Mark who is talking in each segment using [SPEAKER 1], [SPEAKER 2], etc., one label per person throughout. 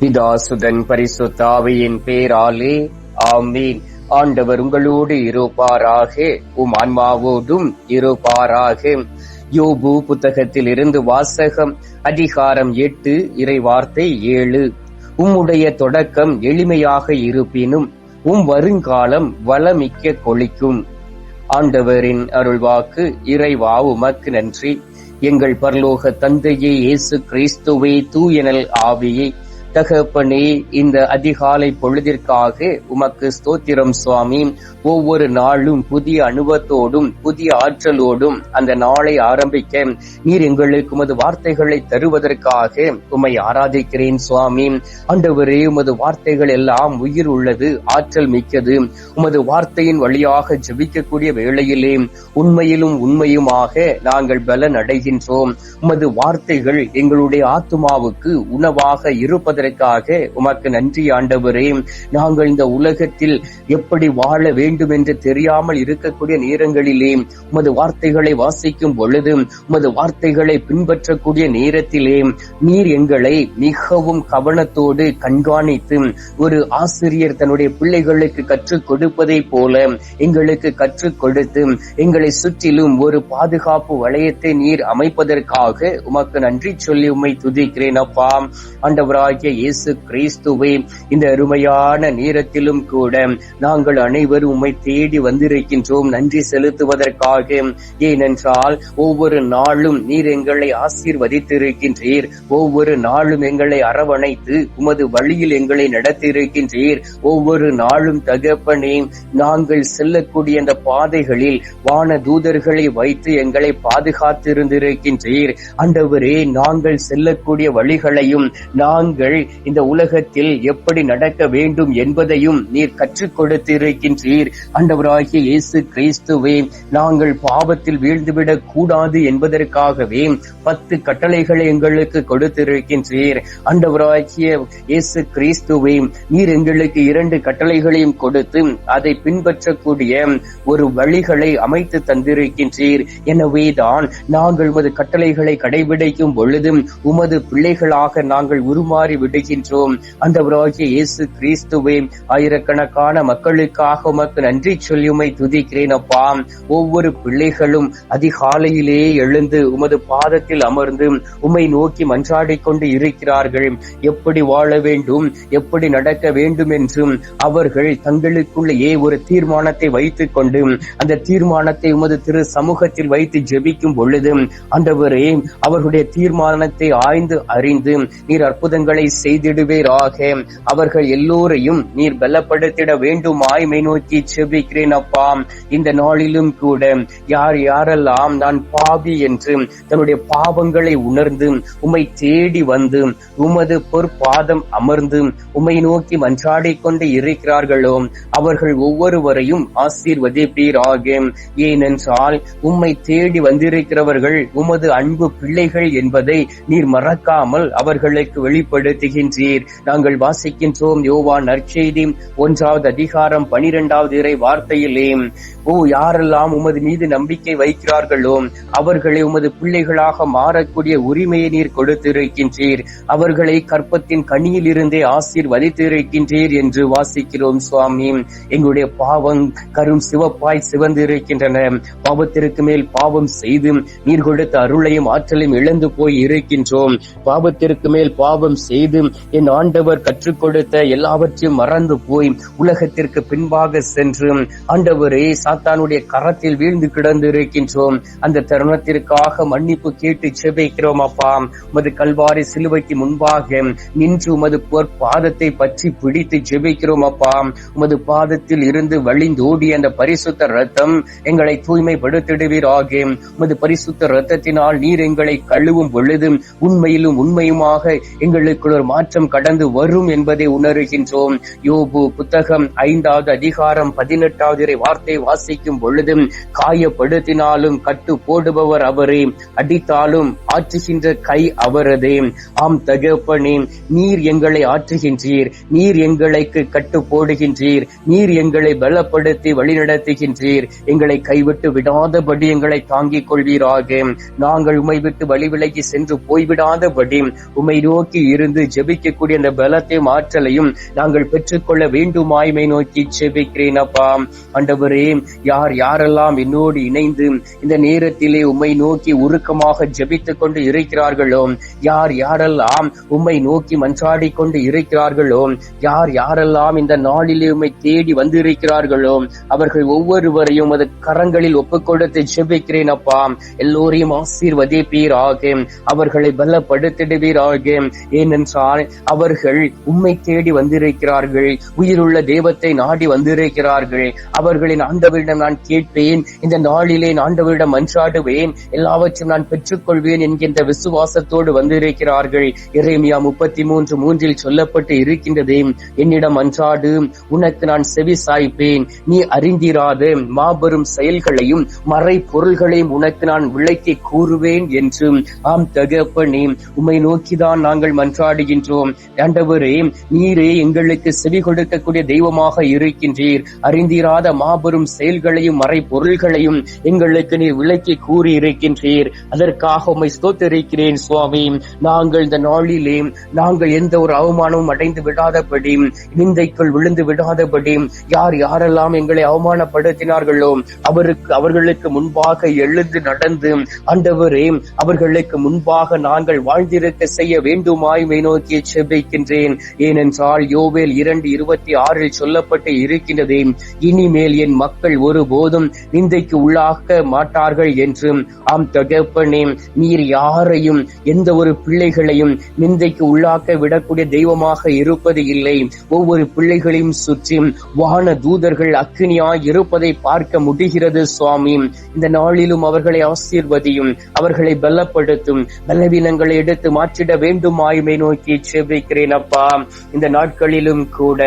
[SPEAKER 1] பிதாசுதன் பரிசுத்தாவியின் பேராலே ஆமீன். ஆண்டவர் உங்களோடு இருப்பாராக உம் ஆன்மாவோடும் இருப்பாராக. யோபு புத்தகத்தில் இருந்து வாசகம் அதிகாரம் எட்டு இறை வார்த்தை ஏழு. உம்முடைய தொடக்கம் எளிமையாக இருப்பினும் உம் வருங்காலம் வளமிக்க கொளிக்கும். ஆண்டவரின் அருள்வாக்கு இறைவா உமக்கு நன்றி. எங்கள் பரலோக தந்தையே இயேசு கிறிஸ்துவே தூயனல் ஆவியை தகப்பனே இந்த அதிகாலை பொழுதிற்காக உமக்கு ஸ்தோத்திரம் சுவாமி. ஒவ்வொரு நாளும் புதிய அனுபவத்தோடும் புதிய ஆற்றலோடும் அந்த நாளை ஆரம்பிக்க நீர் எங்களுக்கு உமது வார்த்தைகளை தருவதற்காக உம்மை ஆராதிக்கிறேன் சுவாமி. ஆண்டவரே உமது வார்த்தைகள் எல்லாம் உயிர் உள்ளது ஆற்றல் மிக்கது. உமது வார்த்தையின் வழியாக ஜபிக்கக்கூடிய வேளையிலே உண்மையிலும் உண்மையுமாக நாங்கள் பலன் அடைகின்றோம் உமது வார்த்தைகள் எங்களுடைய ஆத்மாவுக்கு உணவாக இருப்பதற்கு இருப்பதற்காக உமக்கு நன்றி ஆண்டவரே. நாங்கள் இந்த உலகத்தில் எப்படி வாழ வேண்டும் என்று தெரியாமல் இருக்கக்கூடிய நேரங்களிலே உமது வார்த்தைகளை வாசிக்கும் பொழுது உமது வார்த்தைகளை பின்பற்றக்கூடிய நேரத்திலே நீர் எங்களை மிகவும் கவனத்தோடு கண்காணித்து ஒரு ஆசிரியர் தன்னுடைய பிள்ளைகளுக்கு கற்றுக் கொடுப்பதை போல எங்களுக்கு கற்றுக் கொடுத்து எங்களை சுற்றிலும் ஒரு பாதுகாப்பு வளையத்தை நீர் அமைப்பதற்காக உமக்கு நன்றி சொல்லி உம்மை துதிக்கிறேன். அப்பா ஆண்டவராகிய இயேசு கிறிஸ்துவை இந்த அருமையான நேரத்திலும் கூட நாங்கள் அனைவரும் உம்மை தேடி வந்திருக்கின்றோம். நன்றி செலுத்துவதற்காக. ஏனென்றால் ஒவ்வொரு நாளும் நீர் எங்களை ஆசீர்வதித்திருக்கின்றீர். ஒவ்வொரு நாளும் எங்களை அரவணைத்து உமது வழியில் எங்களை நடத்தியிருக்கின்றீர். ஒவ்வொரு நாளும் தகப்பனே நாங்கள் செல்லக்கூடிய அந்த பாதைகளில் வான தூதர்களை வைத்து எங்களை பாதுகாத்திருந்திருக்கின்றீர். அண்டவரே நாங்கள் செல்லக்கூடிய வழிகளையும் நாங்கள் நீங்கள் இந்த உலகத்தில் எப்படி நடக்க வேண்டும் என்பதையும் நீர் கற்றுக் கொடுத்திருக்கின்றீர். அண்டவராகிய இயேசு கிறிஸ்துவே நாங்கள் பாவத்தில் வீழ்ந்துவிடக் கூடாது என்பதற்காகவே பத்து கட்டளைகளை எங்களுக்கு கொடுத்திருக்கின்றீர். அண்டவராகிய இயேசு கிறிஸ்துவே நீர் எங்களுக்கு இரண்டு கட்டளைகளையும் கொடுத்து அதை பின்பற்றக்கூடிய ஒரு வழிகளை அமைத்து தந்திருக்கின்றீர். எனவேதான் நாங்கள் உமது கட்டளைகளை கடைபிடிக்கும் பொழுதும் உமது பிள்ளைகளாக நாங்கள் உருமாறி விடுகின்றோம். அந்த இயேசு கிறிஸ்துவே ஆயிரக்கணக்கான மக்களுக்காக உமக்கு நன்றி சொல்லி உம்மை துதிக்கிறேன் அப்பா. ஒவ்வொரு பிள்ளைகளும் அதிகாலையிலே எழுந்து உமது பாதத்தில் அமர்ந்து உமை நோக்கி மன்றாடி கொண்டு இருக்கிறார்கள். எப்படி வாழ வேண்டும் எப்படி நடக்க வேண்டும் என்றும் அவர்கள் தங்களுக்குள்ளேயே ஒரு தீர்மானத்தை வைத்துக் கொண்டு அந்த தீர்மானத்தை உமது திரு சமூகத்தில் வைத்து ஜெபிக்கும் பொழுது அந்தவரே அவர்களுடைய தீர்மானத்தை ஆய்ந்து அறிந்து நீர் அற்புதங்களை செய்திடுவீராக. அவர்கள் எல்லோரையும் நீர் பலப்படுத்திட வேண்டும். ஆய்மை நோக்கி செபிக்கிறேன் அப்பா இந்த நாளிலும் கூட யார் யாரெல்லாம் நான் பாவி என்று தன்னுடைய பாவங்களை உணர்ந்து உம்மை தேடி வந்து உமது பொற்பாதம் அமர்ந்து உம்மை நோக்கி மன்றாடி கொண்டு இருக்கிறார்களோ அவர்கள் ஒவ்வொருவரையும் ஆசீர்வதிப்பீராக. ஏனென்றால் உம்மை தேடி வந்திருக்கிறவர்கள் உமது அன்பு பிள்ளைகள் என்பதை நீர் மறக்காமல் அவர்களுக்கு வெளிப்படுத்தி வெளிப்படுத்துகின்றீர் நாங்கள் வாசிக்கின்றோம் யோவா நற்செய்தி ஒன்றாவது அதிகாரம் பனிரெண்டாவது இறை வார்த்தையிலே. ஓ யாரெல்லாம் உமது மீது நம்பிக்கை வைக்கிறார்களோ அவர்களை உமது பிள்ளைகளாக மாறக்கூடிய உரிமையை நீர் கொடுத்திருக்கின்றீர். அவர்களை கற்பத்தின் கனியில் இருந்தே ஆசீர்வதித்திருக்கின்றீர் என்று வாசிக்கிறோம் சுவாமி. எங்களுடைய பாவம் கரும் சிவப்பாய் சிவந்து இருக்கின்றன பாவத்திற்கு மேல் பாவம் செய்து நீர் கொடுத்த அருளையும் ஆற்றலையும் இழந்து போய் இருக்கின்றோம். பாவத்திற்கு மேல் பாவம் செய்து என் ஆண்டவர் கற்றுக் கொடுத்த எல்லாவற்றையும் மறந்து போய் உலகத்திற்கு பின்பாக சென்று ஆண்டவரே சாத்தானுடைய கரத்தில் வீழ்ந்து கிடந்து இருக்கின்றோம் அந்த தருணத்திற்காக மன்னிப்பு கேட்டு செபிக்கிறோம் அப்பா. உமது கல்வாரி சிலுவைக்கு முன்பாக நின்று உமது போர் பாதத்தை பற்றி பிடித்து ஜெபிக்கிறோம் அப்பா. உமது பாதத்தில் இருந்து வழிந்தோடி அந்த பரிசுத்த ரத்தம் எங்களை தூய்மைப்படுத்திடுவீராக. உமது பரிசுத்த ரத்தத்தினால் நீர் எங்களை கழுவும் பொழுது உண்மையிலும் உண்மையுமாக எங்களுக்கு ஒரு மாற்றம் கடந்து வரும் என்பதை உணர்கின்றோம். யோபு புத்தகம் ஐந்தாவது அதிகாரம் பதினெட்டாவது வார்த்தை வாசி வாசிக்கும் பொழுதும் காயப்படுத்தினாலும் கட்டு போடுபவர் அவரே. அடித்தாலும் ஆற்றுகின்ற கை அவரதே. ஆம் தகப்பனே நீர் எங்களை ஆற்றுகின்றீர். நீர் எங்களுக்கு கட்டு போடுகின்றீர் நீர் எங்களை பலப்படுத்தி வழிநடத்துகின்றீர். எங்களை கைவிட்டு விடாதபடி எங்களை தாங்கிக் கொள்வீராக. நாங்கள் உமை விட்டு வழி விலகி சென்று போய்விடாதபடி உமை நோக்கி இருந்து ஜெபிக்கக்கூடிய அந்த பலத்தையும் ஆற்றலையும் நாங்கள் பெற்றுக்கொள்ள வேண்டுமாய்மை நோக்கி ஜெபிக்கிறேன் அப்பா. ஆண்டவரே யார் யாரெல்லாம் என்னோடு இணைந்து இந்த நேரத்திலே உம்மை நோக்கி உருக்கமாக ஜெபித்துக் கொண்டு இருக்கிறார்களோ யார் யாரெல்லாம் உம்மை நோக்கி மன்றாடி கொண்டு இருக்கிறார்களோ யார் யாரெல்லாம் இந்த நாளிலே உம்மை தேடி வந்திருக்கிறார்களோ அவர்கள் ஒவ்வொருவரையும் அது கரங்களில் ஒப்புக்கொடுத்து ஜெபிக்கிறேன் அப்பா. எல்லோரையும் ஆசீர்வதிப்பீராக. அவர்களை பலப்படுத்திடுவீராக. ஏனென்றால் அவர்கள் உம்மை தேடி வந்திருக்கிறார்கள். உயிருள்ள தெய்வத்தை நாடி வந்திருக்கிறார்கள். அவர்களின் ஆண்டவரிடம் நான் கேட்பேன். இந்த நாளிலே ஆண்டவரிடம் மன்றாடுவேன். எல்லாவற்றையும் நான் பெற்றுக்கொள்வேன் என்கின்ற விசுவாசத்தோடு வந்திருக்கிறார்கள். இறைமியா முப்பத்தி மூன்று மூன்றில் சொல்லப்பட்டு இருக்கின்றதே. என்னிடம் அன்றாடு உனக்கு நான் செவி சாய்ப்பேன். நீ அறிந்திராத மாபெரும் செயல்களையும் மறை பொருள்களையும் உனக்கு நான் விளக்கி கூறுவேன் என்று. ஆம் தகப்பனே உமை நோக்கிதான் நாங்கள் மன்றாடுகின்றோம். ஆண்டவரே நீரே எங்களுக்கு செவி கொடுக்கக்கூடிய தெய்வமாக இருக்கின்றீர். அறிந்திராத மாபெரும் செயல் செயல்களையும் மறை பொருள்களையும் எங்களுக்கு நீர் விளக்கி கூறி இருக்கின்றீர் அதற்காக உம்மை ஸ்தோத்தரிக்கிறேன் சுவாமி. நாங்கள் இந்த நாளிலே நாங்கள் எந்த ஒரு அவமானமும் அடைந்து விடாதபடி நிந்தைக்குள் விழுந்து விடாதபடி யார் யாரெல்லாம் எங்களை அவமானப்படுத்தினார்களோ அவருக்கு அவர்களுக்கு முன்பாக எழுந்து நடந்து ஆண்டவரே அவர்களுக்கு முன்பாக நாங்கள் வாழ்ந்திருக்க செய்ய வேண்டுமாய்மை நோக்கி செபிக்கின்றேன். ஏனென்றால் யோவேல் இரண்டு இருபத்தி ஆறில் சொல்லப்பட்டு இருக்கின்றதே இனிமேல் என் மக்கள் அவர்கள் ஒருபோதும் நிந்தைக்கு உள்ளாக்க மாட்டார்கள் என்றும் ஆம் தகப்பனே நீர் யாரையும் எந்த ஒரு பிள்ளைகளையும் நிந்தைக்கு உள்ளாக்க விடக்கூடிய தெய்வமாக இருப்பது இல்லை. ஒவ்வொரு பிள்ளைகளையும் சுற்றி வான தூதர்கள் அக்கினியாய் இருப்பதை பார்க்க முடிகிறது சுவாமி. இந்த நாளிலும் அவர்களை ஆசீர்வதியும் அவர்களை பலப்படுத்தும் பலவீனங்களை எடுத்து மாற்றிட வேண்டும் ஆய்மை நோக்கி செபிக்கிறேன் அப்பா. இந்த நாட்களிலும் கூட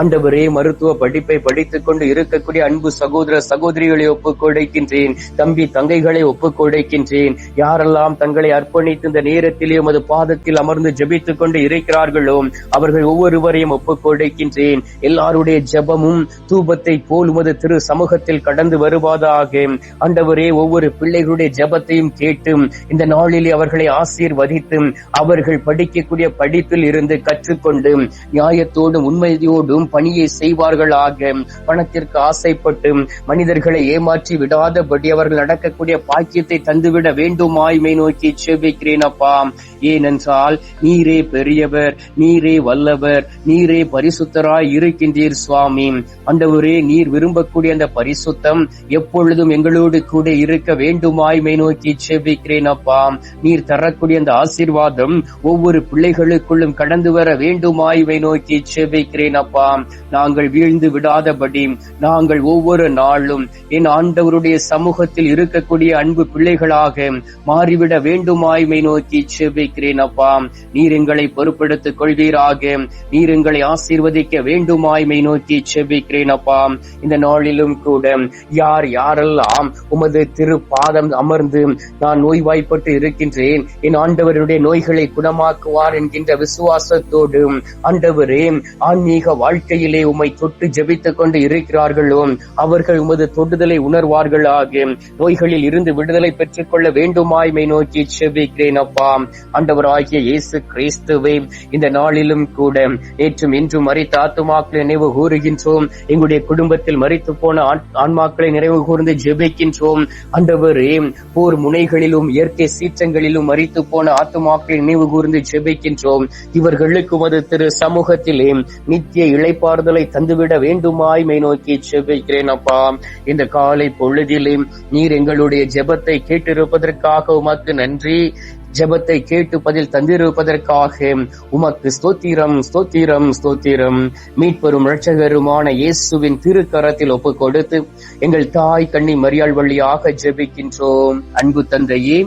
[SPEAKER 1] ஆண்டவரே மருத்துவ படிப்பை படித்துக் கொண்டு இருக்கக்கூடிய அன்பு சகோதர சகோதரிகளை ஒப்புக் கொடுக்கின்றேன். தம்பி தங்கைகளை ஒப்புக் கொடுக்கின்றேன். யாரெல்லாம் தங்களை அர்ப்பணித்து இந்த நேரத்திலே உமது பாதத்தில் அமர்ந்து ஜபித்துக் கொண்டு இருக்கிறார்களோ அவர்கள் ஒவ்வொருவரையும் ஒப்புக் கொடுக்கின்றேன். எல்லாருடைய ஜெபமும் தூபத்தை போல் உமது திரு சமூகத்தில் கடந்து வருவதாக ஆண்டவரே ஒவ்வொரு பிள்ளைகளுடைய ஜெபத்தையும் கேட்டு இந்த நாளிலே அவர்களை ஆசீர்வதித்து அவர்கள் படிக்கக்கூடிய படிப்பில் இருந்து கற்றுக்கொண்டு நியாயத்தோடும் உண்மையோடும் பணியை செய்வார்களாக. பணத்திற்கு ஆசைப்பட்டு மனிதர்களை ஏமாற்றி விடாதபடி அவர்கள் நடக்கக்கூடிய பாக்கியத்தை தந்துவிட வேண்டுமாய்மை நோக்கி செபிக்கிறேன் அப்பா ஏனென்றால் நீரே பெரியவர் நீரே வல்லவர் நீரே பரிசுத்தராய் இருக்கின்றீர் சுவாமி. அண்டவரே நீர் விரும்பக்கூடிய அந்த பரிசுத்தம் எப்பொழுதும் எங்களோடு கூட இருக்க வேண்டுமாய்மை நோக்கி செபிக்கிறேன் அப்பா நீர் தரக்கூடிய அந்த ஆசீர்வாதம் ஒவ்வொரு பிள்ளைகளுக்குள்ளும் கடந்து வர வேண்டுமாய்மை நோக்கி செபிக்கிறேன் அப்பா நாங்கள் வீழ்ந்து விடாதபடி நாங்கள் ஒவ்வொரு நாளும் என் ஆண்டவருடைய சமூகத்தில் இருக்கக்கூடிய அன்பு பிள்ளைகளாக மாறிவிட வேண்டுமாய்மை நோக்கி செபிக்கிறேன் அப்பா. நீர் எங்களை பொறுப்படுத்திக் கொள்வீராக. நீர் எங்களை ஆசீர்வதிக்க வேண்டுமாய்மை நோக்கி செபிக்கிறேன் அப்பா. இந்த நாளிலும் கூட யார் யாரெல்லாம் உமது திரு பாதம் அமர்ந்து நான் நோய்வாய்ப்பட்டு இருக்கின்றேன் என் ஆண்டவருடைய நோய்களை குணமாக்குவார் என்கின்ற விசுவாசத்தோடு ஆண்டவரே ஆன்மீக வாழ்க்கையிலே உம்மை தொட்டு ஜபித்துக் கொண்டு இருக்கிறார்களோ அவர் அவர்கள் உமது தொடுதலை உணர்வார்களாக. நோய்களில் இருந்து விடுதலை பெற்றுக் கொள்ள வேண்டுமாய்மை நோக்கி செவிக்கிறேன் அப்பா. ஆண்டவராகிய இயேசு கிறிஸ்துவை இந்த நாளிலும் கூட நேற்றும் இன்றும் மறித்த ஆத்துமாக்களை நினைவு கூறுகின்றோம். எங்களுடைய குடும்பத்தில் மறித்து போன ஆன்மாக்களை நினைவு கூர்ந்து ஜெபிக்கின்றோம். ஆண்டவரே போர் முனைகளிலும் இயற்கை சீற்றங்களிலும் மறித்து போன ஆத்துமாக்களை நினைவு கூர்ந்து ஜெபிக்கின்றோம். இவர்களுக்கு மது திரு சமூகத்திலே நித்திய இழைப்பாறுதலை தந்துவிட வேண்டுமாய்மை நோக்கி ஜெபிக்கிறேன் அப்பா. அப்பா இந்த காலை பொழுதிலே நீர் எங்களுடைய ஜெபத்தை கேட்டிருப்பதற்காக உமக்கு நன்றி. ஜெபத்தை கேட்டு பதில் தந்திருப்பதற்காக உமக்கு ஸ்தோத்திரம் ஸ்தோத்திரம் ஸ்தோத்திரம். மீட்பெரும் இரட்சகருமான இயேசுவின் திருக்கரத்தில் ஒப்பு கொடுத்து எங்கள் தாய் கண்ணி மரியாள் வழியாக ஜெபிக்கின்றோம். அன்பு தந்தையே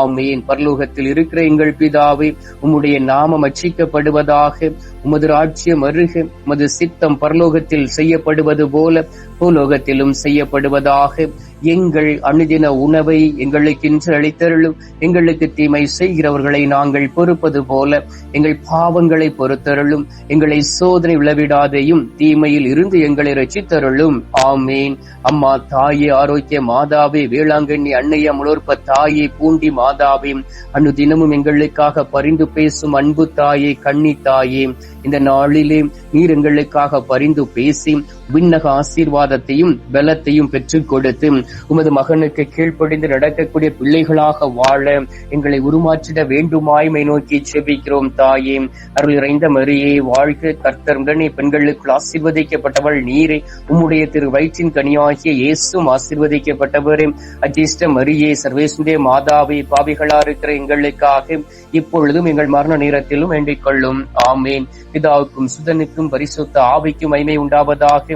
[SPEAKER 1] ஆமேன். பரலோகத்தில் இருக்கிற எங்கள் பிதாவை உம்முடைய நாமம் அச்சிக்கப்படுவதாக உமது ராஜ்யம் அருக உமது சித்தம் பரலோகத்தில் செய்யப்படுவது போல பூலோகத்திலும் செய்யப்படுவதாக. எங்கள் அனுதின உணவை எங்களுக்கு இன்று அளித்தருளும். எங்களுக்கு தீமை செய்கிறவர்களை நாங்கள் பொறுப்பது போல எங்கள் பாவங்களை பொறுத்தருளும். எங்களை சோதனை விளவிடாதையும் தீமையில் இருந்து எங்களை ரசித்தருளும் ஆமேன். அம்மா தாயே ஆரோக்கிய மாதாவே வேளாங்கண்ணி அன்னைய முழுப்ப தாயே பூண்டி மாதாவே அனுதினமும் எங்களுக்காக பரிந்து பேசும் அன்பு தாயே கண்ணி தாயே இந்த நாளிலே நீர் எங்களுக்காக பரிந்து பேசி விண்ணக ஆசீர்வாதத்தையும் பலத்தையும் பெற்றுக் கொடுத்து உமது மகனுக்கு கீழ்ப்படிந்து நடக்கக்கூடிய பிள்ளைகளாக வாழ எங்களை உருமாற்றிட வேண்டுமாய்மை நோக்கி செபிக்கிறோம் தாயே. அருள் இறைந்த மரியே வாழ்க கர்த்தர் உடனே பெண்களுக்குள் ஆசீர்வதிக்கப்பட்டவள் நீரே. உம்முடைய திரு வயிற்றின் கனியாகிய இயேசும் ஆசீர்வதிக்கப்பட்டவரே. அஜிஷ்ட மரியே சர்வேசுடைய மாதாவை பாவிகளா இருக்கிற எங்களுக்காக இப்பொழுதும் எங்கள் மரண நேரத்திலும் வேண்டிக் கொள்ளும். ஆமேன். பிதாவுக்கும் சுதனுக்கும் பரிசுத்த ஆவிக்கும் மைமை உண்டாவதாக